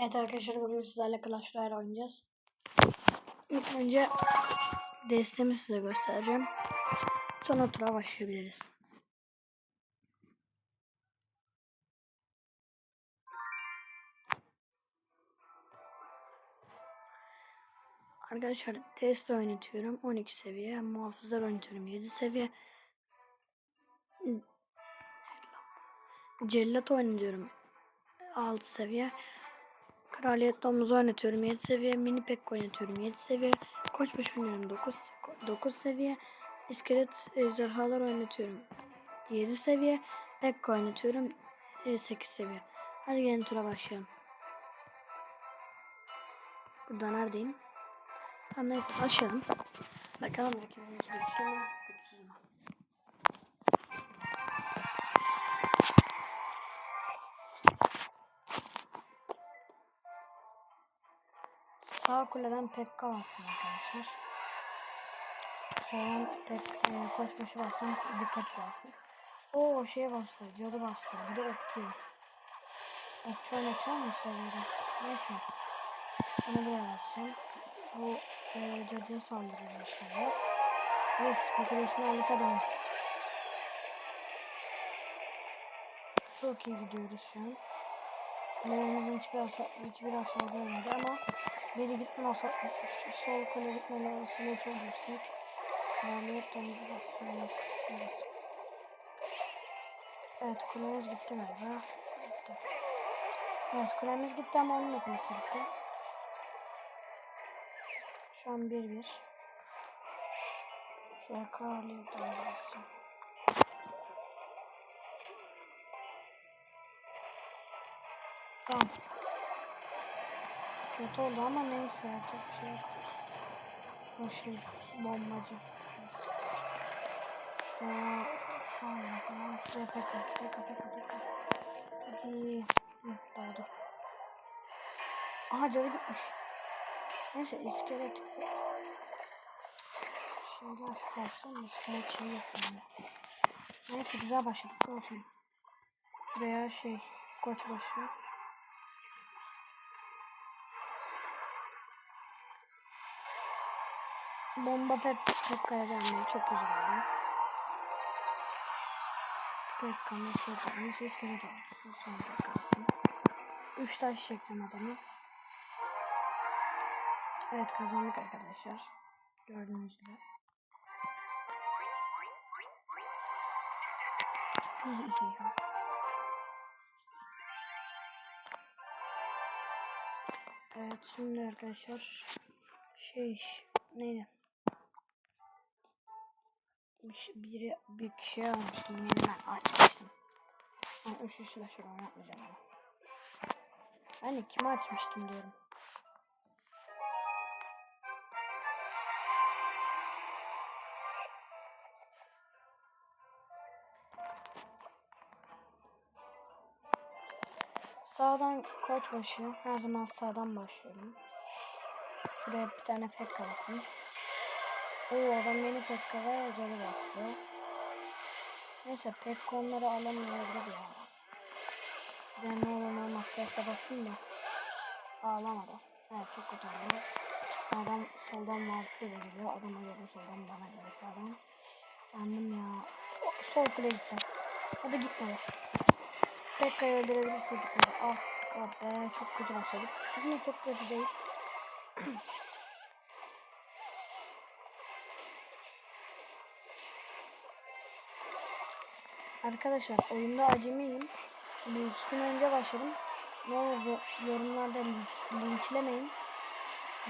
Evet arkadaşlar bugün sizlerle Clash Royale oynayacağız. İlk önce destemi size göstereceğim. Sonra tura başlayabiliriz. Arkadaşlar test oynatıyorum 12 seviye. Muhafızlar oynatıyorum 7 seviye. Cellat oynatıyorum 6 seviye. Kraliyet domuzu oynatıyorum 7 seviye. Mini pek oynatıyorum 7 seviye. Koç baş oynuyorum 9, 9 seviye. İskelet ejderhalar oynatıyorum 7 seviye. Pek oynatıyorum 8 seviye. Hadi gelin tura başlayalım. Burada neredeyim? Tamam neyse başlayalım. Bakalım rakibimiz güçlü mü güçsüz mü? Sağ kuleden Pekka bassın arkadaşlar. Soldan pek e, koş başı bassın dikkat edersin. O şeye bastı, cadı bastı. Bir de okçu. Okçu oynatıyor mu seviyede? Neyse. Onu buraya basacağım. Bu e, cadıya saldırıyor aşağıya. Ve spekülasyonu aldık adamı. Çok iyi gidiyoruz şu an. Levenizin hiçbir hasar, hiçbir hasar görmedi ama biri gitme hasar, sol kule gitme olasılığı çok yüksek. Kraliyet domuzu. Şurası. Evet kulemiz gitti galiba. Gitti. Evet kulemiz gitti ama onun da kulesi gitti. Şu an 1-1. Şöyle kraliyet domuzu basacağım. Tamam. Kötü oldu ama neyse yapacak bir şey yok. O şey bombacı. İşte şu an falan şuraya peka peka peka peka. Hadi. Hı, doğdu. Aha cadı gitmiş. Neyse iskelet. Şeyler kalsın iskelet şey yapayım. Neyse güzel başladık olsun. Şuraya şey koç başı. Bomba pek Pekka'ya gelmeye çok oldu. Pekka'nın iskeletini siz iskelet olsun. Son Pekka'sın. Üç taş çekeceğim adamı. Evet kazandık arkadaşlar. Gördüğünüz gibi. evet şimdi arkadaşlar şey neydi? Bir, biri bir şey almıştım yeniden açmıştım. Ben üç üç slasher oynatmayacağım ama. De kime açmıştım diyorum. Sağdan koç başı. Her zaman sağdan başlıyorum. Şuraya bir tane pek kalsın. Oo adam beni Pekka ve cadı bastı. Neyse Pekka onları alamayabilir ya. Ben ne olur ne olmaz teste basayım da. Ağlamadı. Evet çok oldu. Sağdan soldan mağlup da geliyor. Adama göre soldan bana göre sağdan. Yandım ya. O, sol kule gitti. Hadi gitmedi. Pekka'yı öldürebilirse gitmedi. Ah ah be çok kötü başladık. Yine çok kötü değil. Arkadaşlar oyunda acemiyim. Bir gün önce başladım. Ne olur yorumlarda linç, linçlemeyin.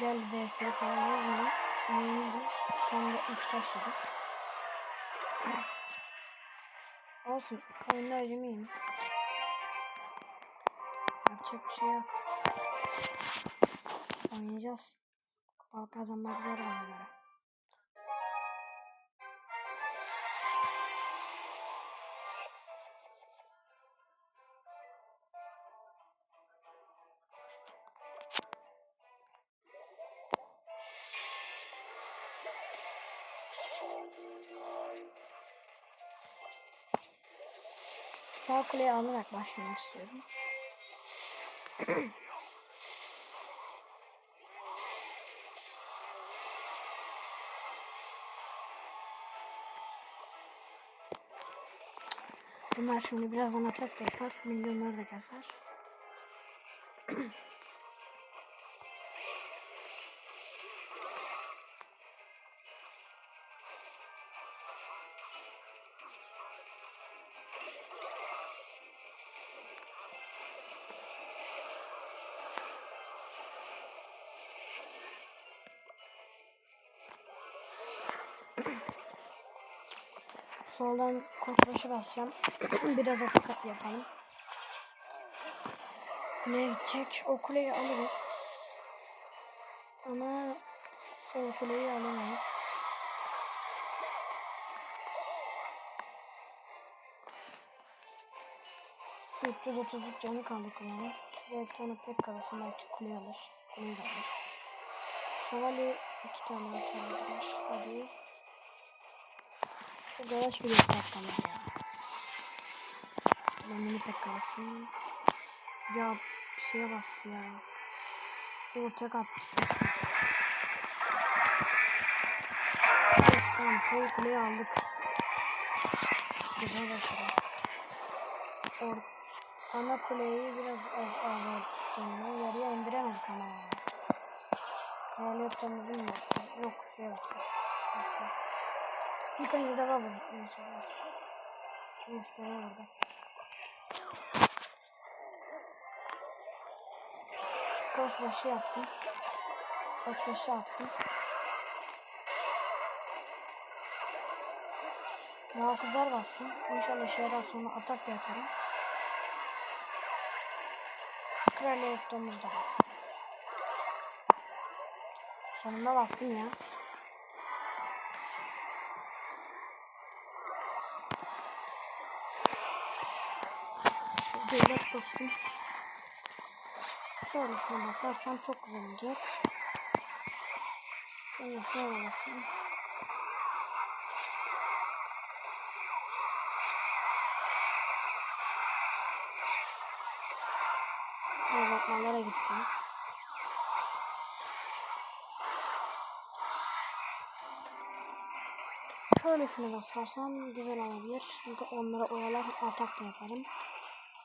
Gel vs falan yazmayın. Şu anda 3 taş. Olsun. Oyunda acemiyim. Yapacak bir şey yok. Oynayacağız. Kupa kazanmak zor bana. sağ kuleye alarak başlamak istiyorum. Bunlar şimdi birazdan atak da yapar. Milyonlar da kazar. Soldan koçbaşı basacağım. Biraz atak at yapalım. Kuleye gidecek. O kuleyi alırız. Ama sol kuleyi alamayız. ...333 canı kaldı kulenin. Şuraya bir tane pek kalsın belki kuleyi alır. Kuleyi alır. Şövalye iki tane atar. Hadi. Çok yavaş gidiyor dakikalar ya. Ben mini pek kalsın. Ya şeye bastı ya. O tek attı. Neyse tamam sol kuleyi aldık. Güzel başladı. Or ana kuleyi biraz az ağırladık canını. Yarıya indiremedik ama. Kraliyet mu bastı? Yok şuraya bastı. Neyse. İlk önce de var. Neyse ne orada. Koç başı yaptım. Koç başı yaptım. Muhafızlar bassın. İnşallah şeyler sonra atak yaparım. Kraliyet domuz da bassın. Sonunda bastım ya. Şu devlet basayım. Şöyle şuna basarsam çok güzel olacak. Şöyle şöyle basayım. Uzatmalara gitti. Şöyle şunu basarsam güzel olabilir. Çünkü onlara oyalar atak da yaparım.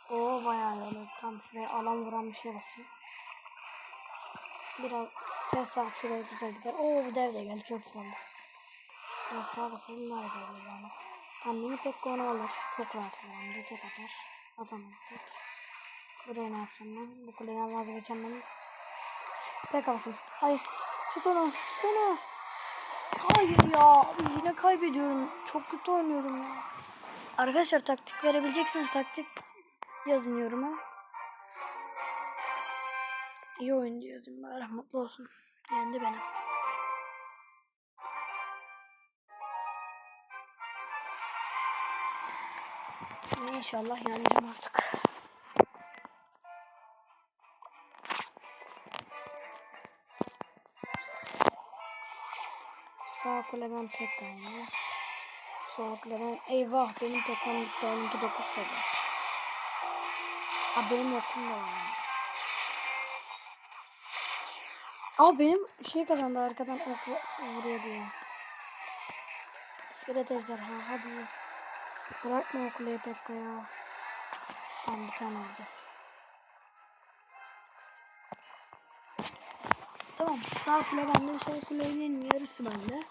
O bayağı olur. Tam şuraya alan vuran bir şey basayım. Biraz Tesla şuraya güzel gider. Oo bu dev de geldi çok iyi oldu. Biraz sağa basalım daha güzel olur yani. Tam mini pek onu alır. Çok rahat yani. De tek atar. Atamadı tek. Buraya ne yapacağım ben? Bu kuleden vazgeçeceğim ben. Pek alsın. Hayır. Tut onu. Tut onu. Hayır ya. Yine kaybediyorum. Çok kötü oynuyorum ya. Arkadaşlar taktik verebileceksiniz. Taktik yazın yoruma. İyi oyuncu yazın bari mutlu olsun. Yendi beni. İnşallah yeneceğim artık. Sağ kuleden tek aynı. Sol kuleden eyvah benim teknem bitti 12 9 seviye. Aa benim okum da var. Aa benim şey kazandı arkadan ok vuruyor diye. İskelet ejderha hadi. Bırakma o kuleyi Pekka ya. Tam bir tane oldu. Tamam sağ kule bende sol kulenin yarısı bende.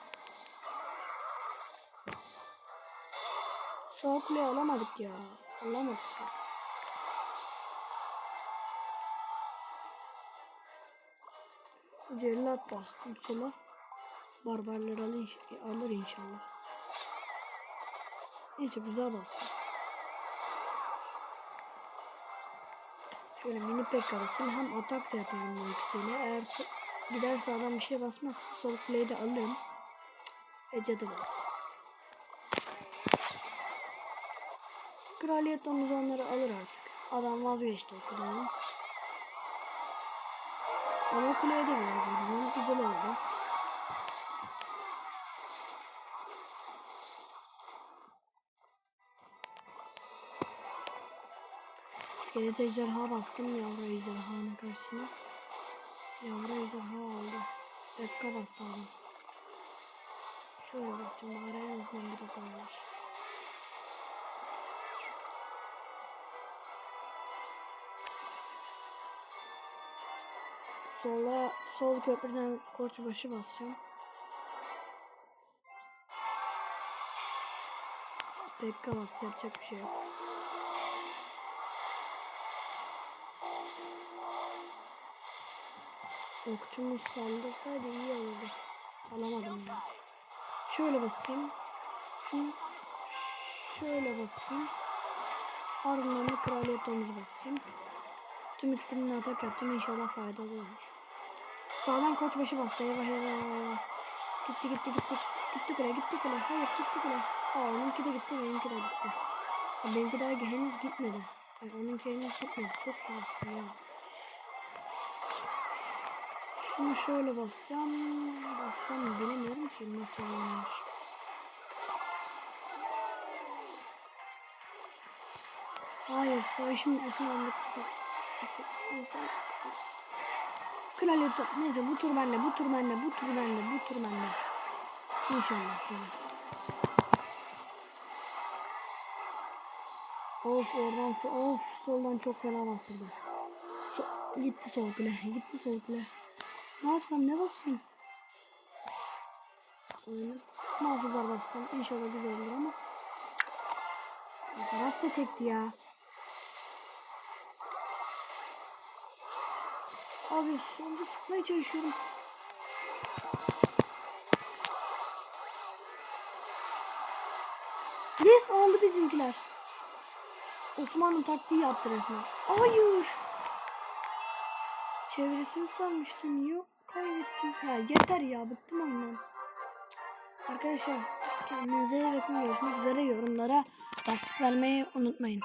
Sol kuleyi alamadık ya. Alamadık ya. Cellat bastım sola. Barbarlar alır, alır inşallah. Neyse güzel bastım. Şöyle mini pek arasın. Hem atak da yaparım bu ikisiyle. Eğer giderse adam bir şey basmazsa sol kuleyi de alırım. Ece de bastım. Kraliyet domuzu onları alır artık. Adam vazgeçti o kuleden. Ama kuleye de biraz vurdum. Güzel oldu. İskelet ejderha bastım yavru ejderhanın karşısına. Yavru ejderha aldı. Dakika bastı aldım. Şöyle basayım bari en biraz oynar. Sola, sol köprüden koçbaşı basacağım. Pekka bas yapacak bir şey yok. Okçumuz saldırsaydı iyi olurdu. Alamadım ya. Şöyle basayım. Şunu şöyle basayım. Ardından da kraliyet domuzu basayım. Tüm ikisini atak yaptım. İnşallah faydalı olur. Sağdan koçbaşı bastı. Eyvah eyvah eyvah. Gitti gitti gitti. Gitti kule gitti kule. Hayır gitti kule. Aa onunki de gitti benimki de gitti. Benimki daha henüz gitmedi. Yani onunki henüz gitmedi. Çok şanslı ya. Şunu şöyle basacağım. Bassam bilemiyorum ki nasıl olmuş. Hayır, savaşın bitmesini anladık. Kraliyet top. Neyse bu tur bende, bu tur bende, bu tur bende, bu tur bende. İnşallah. Of oradan of soldan çok fena bastırdı. So gitti sol kule, gitti sol kule. Ne yapsam ne basayım? Oyunu muhafızlar bassam inşallah güzel olur ama. Taraf da çekti ya. Abi sonunda tutmaya çalışıyorum. Yes aldı bizimkiler. Osmanlı taktiği yaptı resmen. Hayır. Çevresini sarmıştım. Yok kaybettim. Ya yeter ya bıktım oyundan. Arkadaşlar kendinize iyi bakın. Görüşmek üzere. Yorumlara taktik vermeyi unutmayın.